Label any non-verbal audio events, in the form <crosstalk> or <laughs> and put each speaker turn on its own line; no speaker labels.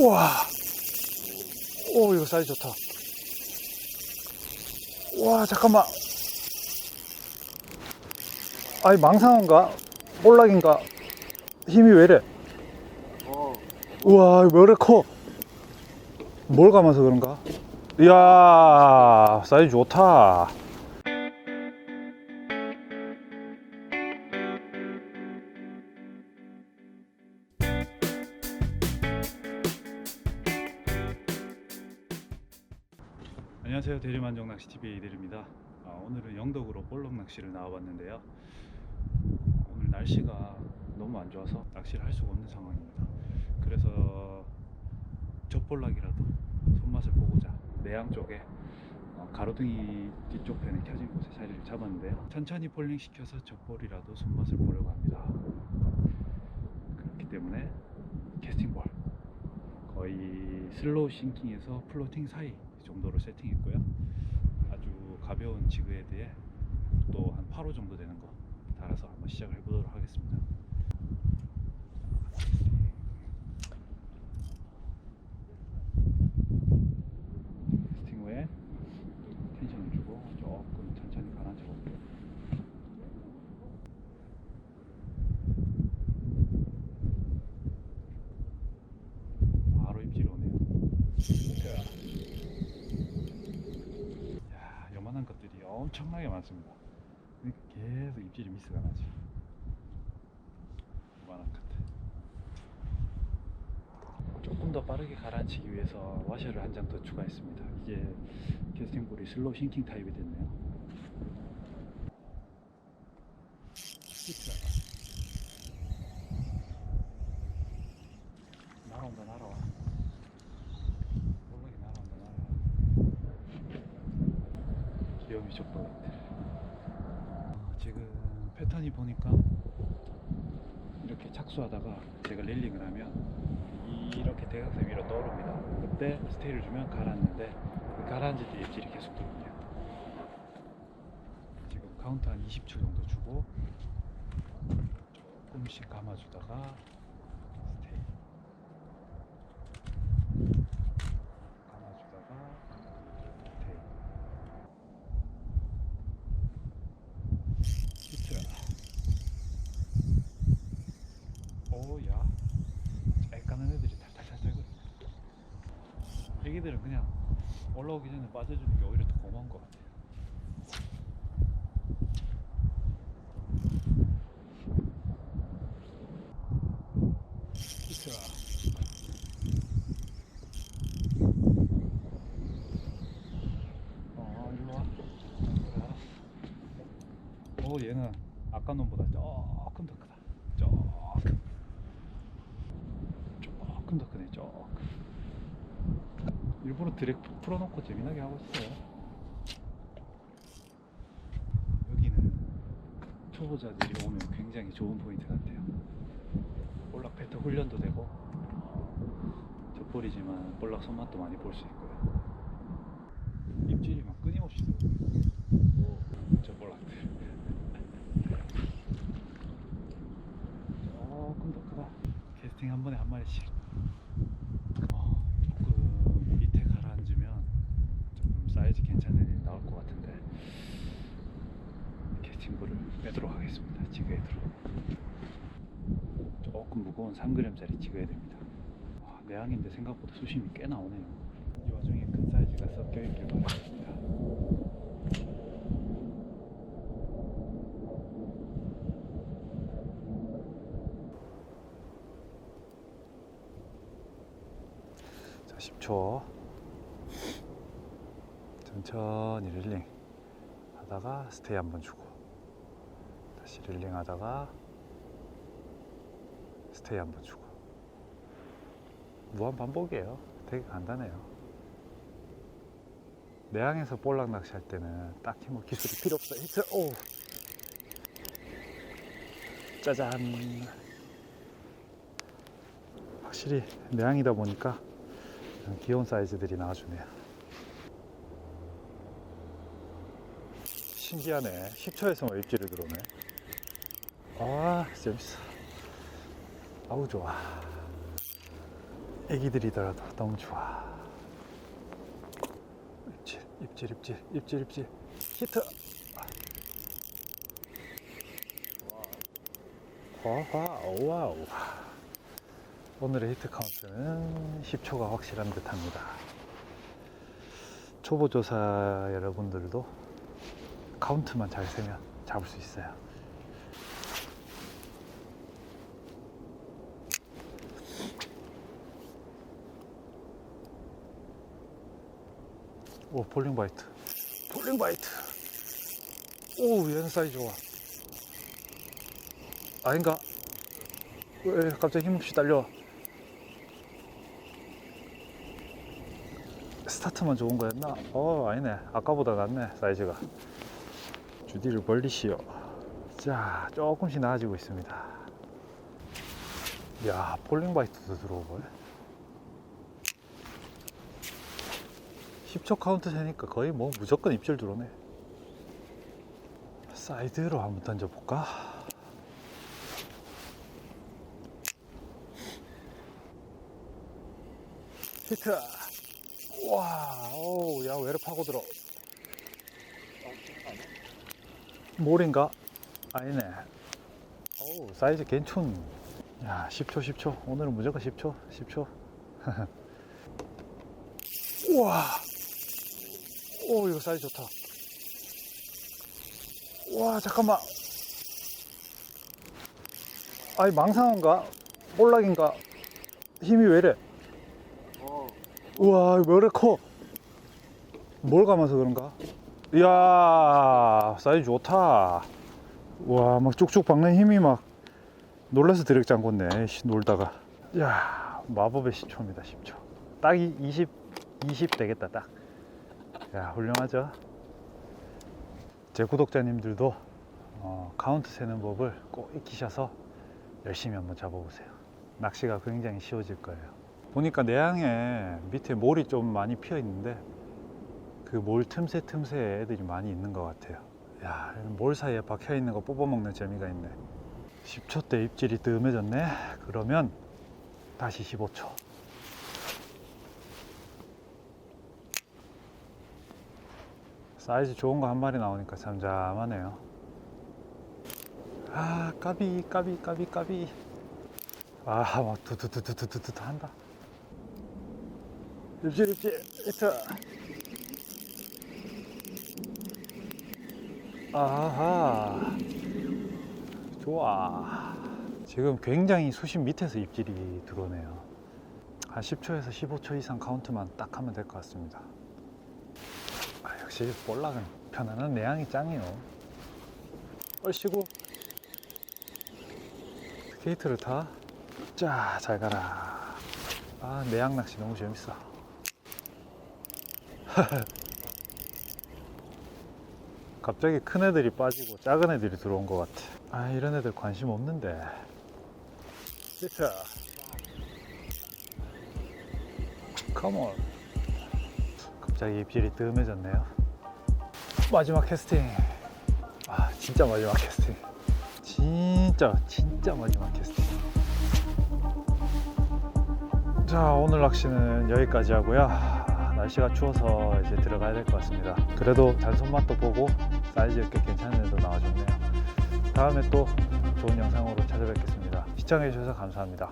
우와. 오, 이거 사이즈 좋다. 와, 잠깐만. 아니, 망상어인가? 볼락인가? 힘이 왜 이래?
어,
우와, 왜 이래 커? 뭘 감아서 그런가? 이야, 사이즈 좋다. 안녕하세요. 대리만족 낚시TV의 이대리입니다. 아, 오늘은 영덕으로 볼록 낚시를 나와봤는데요. 오늘 날씨가 너무 안 좋아서 낚시를 할 수가 없는 상황입니다. 그래서 젖볼락이라도 손맛을 보고자 내양 쪽에 어, 가로등이 뒤쪽 편에 켜진 곳에 자리를 잡았는데요. 천천히 폴링 시켜서 젖볼이라도 손맛을 보려고 합니다. 그렇기 때문에 캐스팅볼 거의 슬로우 싱킹에서 플로팅 사이 정도로 세팅했고요. 아주 가벼운 지그에 대해 또 한 8호 정도 되는 거 달아서 한번 시작을 해보도록 하겠습니다. 캐스팅 후에 텐션을 주고 조금 천천히 가라앉혀 볼게요. 바로 입질 오네요. 야, 요만한 것들이 엄청나게 많습니다. 그러니까 계속 입질이 미스가 나죠. 조금 더 빠르게 가라앉히기 위해서 와셔를 한 장 더 추가했습니다. 이제 캐스팅볼이 슬로우 싱킹 타입이 됐네요. 날아온다 날아와. 볼락이 날아온다 날아와. 귀요 미 족볼락들. 어, 지금 패턴이 보니까 이렇게 착수하다가 제가 릴링을 하면 이렇게 대각선 위로 떠오릅니다. 그때 스테이를 주면 가라앉는데 그 가라앉을 때 입질이 계속 들어오네요. 지금 카운트 한 20초 정도 주고 조금씩 감아주다가 스테이 감아주다가 스테이 히트 오야 쬐까는 애들이 탈탈탈탈 거려 애기들은 그냥 올라오기 전에 빠져주는 게 오히려 더 고마운 것 같아요. 어 일로 와. 오 얘는 아까 놈보다 조금 더 크다. 조금. 조금 더 크네 조금 일부러 드랙 풀어놓고 재미나게 하고 있어요. 여기는 초보자들이 오면 굉장히 좋은 포인트 같아요. 볼락 패터 훈련도 되고 젖볼이지만 볼락 손맛도 많이 볼 수 있고요. 입질이 막 끊임없이 들어오고 젖볼락들 <laughs> 조금 더 크다. 캐스팅 한 번에 한 마리씩. 어, 조금 밑에 가라앉으면 조금 사이즈 괜찮은 애 나올 것 같은데 캐스팅볼을 빼도록 하겠습니다. 지그헤드로. 조금 무거운 3g짜리 지그헤드입니다 내항인데 생각보다 수심이 꽤 나오네요. 이 와중에 큰 사이즈가 섞여 있길 바라겠습니다. 자, 10초. 천천히 릴링 하다가 스테이 한번 주고 다시 릴링 하다가 스테이 한번 주고 무한 반복이에요. 되게 간단해요. 내항에서 볼락 낚시할 때는 딱히 뭐 기술이 필요 없어요. 히트, 오! 짜잔! 확실히 내항이다 보니까 귀여운 사이즈들이 나와주네요. 신기하네. 10초에서만 입질을 들어오네. 아, 재밌어. 아우, 좋아. 애기들이더라도 너무 좋아. 입질, 입질, 입질, 입질, 입질. 히트. 와와 와우. 오늘의 히트 카운트는 10초가 확실한 듯 합니다. 초보 조사 여러분들도 카운트만 잘 세면 잡을 수 있어요. 오 볼링 바이트. 볼링 바이트. 오 얘는 사이즈 좋아. 아닌가? 왜 갑자기 힘없이 달려? 스타트만 좋은 거였나? 어 아니네. 아까보다 낫네 사이즈가. 주디를 벌리시오. 자 조금씩 나아지고 있습니다. 야 볼링 바이트도 들어오고 10초 카운트 세니까 거의 뭐 무조건 입질 들어오네. 사이드로 한번 던져볼까? 히트! 와, 오, 야, 왜이렇게 파고 들어? 몰인가? 아니네. 오, 사이즈 괜춘. 야, 10초, 10초. 오늘은 무조건 10초, 10초. 우와! 오 이거 사이즈 좋다. 와 잠깐만. 아니 망상어인가? 볼락인가? 힘이 왜 이래? 우와 이거 왜 이래 커 뭘 감아서 그런가? 이야 사이즈 좋다. 와 막 쭉쭉 박는 힘이 막 놀라서 드랙 잠궜네 씨, 놀다가. 야 마법의 10초입니다 10초. 딱 20, 20 되겠다 딱 야, 훌륭하죠? 제 구독자님들도 어, 카운트 세는 법을 꼭 익히셔서 열심히 한번 잡아보세요. 낚시가 굉장히 쉬워질 거예요. 보니까 내양에 밑에 몰이 좀 많이 피어 있는데 그 몰 틈새 틈새에 애들이 많이 있는 것 같아요. 야, 몰 사이에 박혀 있는 거 뽑아먹는 재미가 있네. 10초 때 입질이 뜸해졌네. 그러면 다시 15초. 사이즈 좋은 거 한 마리 나오니까 잠잠하네요. 아, 까비, 까비, 까비, 까비. 아, 막 두두두두두두두 한다. 입질, 입질, 히트. 아하. 좋아. 지금 굉장히 수심 밑에서 입질이 들어오네요. 한 10초에서 15초 이상 카운트만 딱 하면 될 것 같습니다. 아, 역시 볼락은 편안한 내양이 짱이요. 얼씨구 스케이트를 타. 자, 잘 가라. 아, 내양 낚시 너무 재밌어. <laughs> 갑자기 큰 애들이 빠지고 작은 애들이 들어온 것 같아. 아, 이런 애들 관심 없는데. 히트. 컴온. 갑자기 입질이 뜸해졌네요. 마지막 캐스팅. 아, 진짜 마지막 캐스팅. 진짜, 진짜 마지막 캐스팅. 자, 오늘 낚시는 여기까지 하고요. 아, 날씨가 추워서 이제 들어가야 될 것 같습니다. 그래도 잔손맛도 보고 사이즈 꽤 괜찮은 애도 나와줬네요. 다음에 또 좋은 영상으로 찾아뵙겠습니다. 시청해주셔서 감사합니다.